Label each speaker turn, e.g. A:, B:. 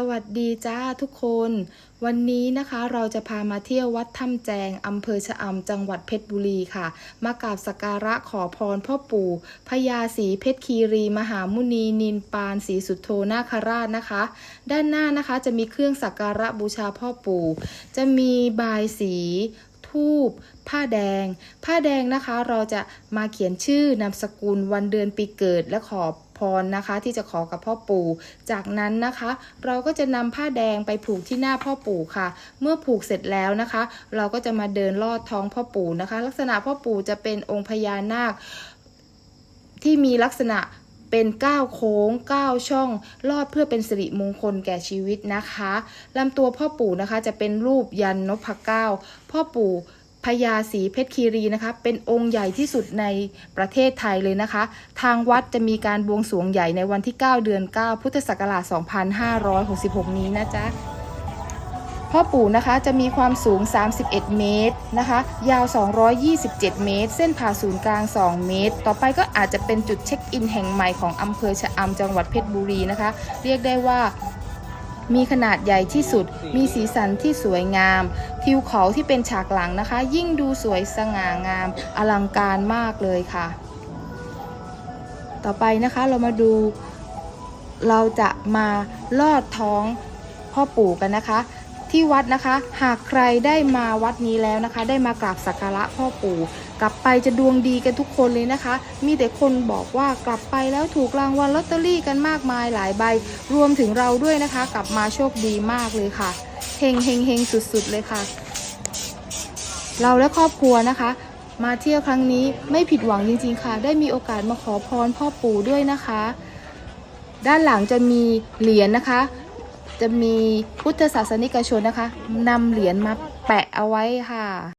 A: สวัสดีจ้าทุกคน วันนี้นะคะเราจะพามาเที่ยววัดถ้ำแจงอำเภอชะอำจังหวัดเพชรบุรีค่ะ มากราบสักการะขอพรพ่อปู่พญาศรีเพชรคีรี มหามุนีนินปานศรีสุดโธนาคราชนะคะ ด้านหน้านะคะจะมีเครื่องสักการะบูชาพ่อปู่ จะมีบายสี ทูบผ้าแดง ผ้าแดงนะคะ เราจะมาเขียนชื่อนามสกุลวันเดือนปีเกิดและขอพรนะคะ ที่จะขอกับพ่อปู่ จากนั้นนะคะ เราก็จะนำผ้าแดงไปผูกที่หน้าพ่อปู่ค่ะ เมื่อผูกเสร็จแล้วนะคะ เราก็จะมาเดินลอดท้องพ่อปู่นะคะ ลักษณะพ่อปู่จะเป็นองค์พญานาค ที่มีลักษณะเป็นก้าวโค้งก้าวช่องลอดเพื่อเป็นสิริมงคลแก่ชีวิตนะคะลำตัวพ่อปู่นะคะจะเป็นรูปยันนพเก้าพ่อปู่ พญาศรีเพชรคีรีนะคะ เป็นองค์ใหญ่ที่สุดในประเทศไทยเลยนะคะ ทางวัดจะมีการบวงสรวงใหญ่ในวันที่ 9 เดือน 9 พุทธศักราช 2566 นี้นะจ๊ะพ่อปู่นะคะจะมีความสูง 31 เมตรนะคะ ยาว 227 เมตร เส้นผ่าศูนย์กลาง 2 เมตร ต่อไปก็อาจจะเป็นจุดเช็คอินแห่งใหม่ของอำเภอชะอำจังหวัดเพชรบุรีนะคะ เรียกได้ว่า มีขนาดใหญ่ที่สุด มีสีสันที่สวยงาม ทิวเขาที่เป็นฉากหลังนะคะ ยิ่งดูสวยสง่างาม อลังการมากเลยค่ะ ต่อไปนะคะเรามาดู เราจะมาลอดท้องพ่อปู่กันนะคะ ที่วัดนะคะ หากใครได้มาวัดนี้แล้วนะคะ ได้มากราบสักการะพ่อปู่ กลับไปจะดวงดีกันทุกคนเลยนะคะ มีแต่คนบอกว่ากลับไปแล้วถูกรางวัลลอตเตอรี่กันมากมายหลายใบ รวมถึงเราด้วยนะคะ กลับมาโชคดีมากเลยค่ะเฮงเฮงเฮงสุดๆเลยค่ะ เราและครอบครัวนะคะ มาเที่ยวครั้งนี้ไม่ผิดหวังจริง ๆ ค่ะ ได้มีโอกาสมาขอพรพ่อปู่ด้วยนะคะ ด้านหลังจะมีเหรียญนะคะ จะมีพุทธศาสนิกชนนะคะนำเหรียญมาแปะเอาไว้ค่ะ